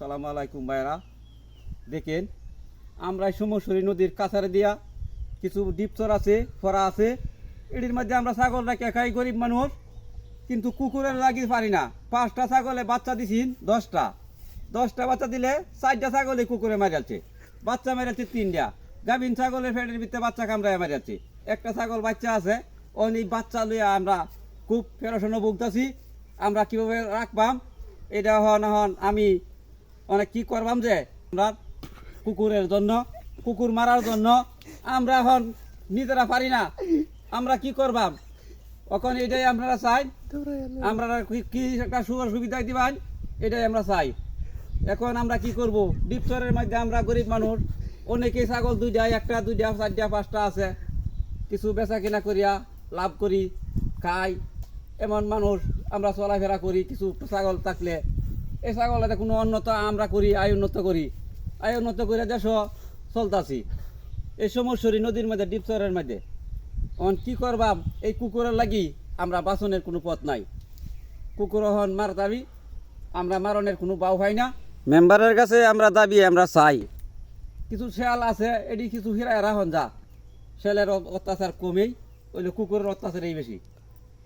আসসালামু আলাইকুম ভাইরা দেখেন, আমরা সমসরী নদীর কাছারে দিয়া কিছু ডিপচর আছে ফরা আছে। এটির মধ্যে আমরা ছাগল রাখে খাই গরিব মানুষ, কিন্তু কুকুরের লাগি পারি না। পাঁচটা ছাগলে বাচ্চা দিছিন দশটা। দশটা বাচ্চা দিলে চারটা ছাগলে কুকুরে মারিয়াছে বাচ্চা মেরেছে তিনটা। গাভিন ছাগলের ফেটের ভিতরে বাচ্চা কামড়ায় মারিয়াছে একটা ছাগল বাচ্চা আছে অনেক বাচ্চা লইয়া আমরা খুব ফেরোশনো ভুগতেছি আমরা কীভাবে রাখবাম? এটা হন হন, আমি অনেক কি করবাম যে? আমরা কুকুরের জন্য, কুকুর মারার জন্য আমরা এখন নিজেরা পারি না। আমরা কি করবাম? এখন এটাই আপনারা চাই। আমরা কি- একটা সুযোগ সুবিধা দিবেন এটাই আমরা চাই। এখন আমরা কি করব? ডিপসরের মধ্যে আমরা গরিব মানুষ। অনেকেই ছাগল দুই দুইটা, একটা দুই দুইটা, চারটা, পাঁচটা আছে। কিছু বেচা কিনা করিয়া লাভ করি, খাই। এমন মানুষ আমরা চলাফেরা করি, কিছু ছাগল থাকলে। এই ছাগলের কোনো উন্নত আমরা করি আয় উন্নত করি। আয় উন্নত করে দেশ চলতাছি। এই সমস্যরি নদীর মধ্যে ডিপসরের মধ্যে। অন কি করবাম এই কুকুরের লাগি আমরা বাসনের কোনো পথ নাই। কুকুর হন মার দাবি আমরা মারণের কোনো বাউ হয় না। মেম্বারের কাছে আমরা দাবি আমরা চাই। কিছু শেয়াল আছে এটি কিছু হিরা এরা হন যা। শেলের অ- অত্যাচার কমেই ওইলে কুকুরের অত্যাচারই বেশি।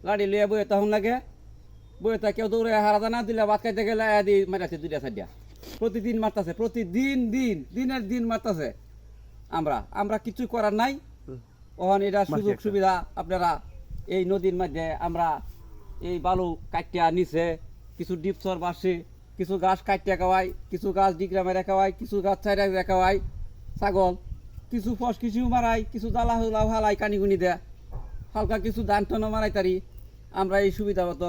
লাড়ি লিয়ে বইয়ে তখন লাগে। বইয়ে তা কেউ দৌড়ে হারা না দিলে ভাত খাইতে গেলে দি মারাছে দুইটা চারটা প্রতিদিন মারতাছে প্রতিদিন দিন দিনের দিন মারতাছে। আমরা আমরা কিছু করার নাই। ওখান এটা সুযোগ সুবিধা আপনারা এই নদীর মধ্যে আমরা এই বালু কাটিয়া নিচে কিছু ডিপসর বাসে কিছু গাছ কাটিয়া খাওয়াই কিছু গাছ ডিগরা মেরে খাওয়াই কিছু গাছ ছাইরা খাওয়াই ছাগল কিছু ফস কিছু মারাই কিছু জ্বালা হুলা হালাই কানিগুনি দেয় হালকা কিছু ধান টানো মারাই তারি। আমরা এই সুবিধা মতো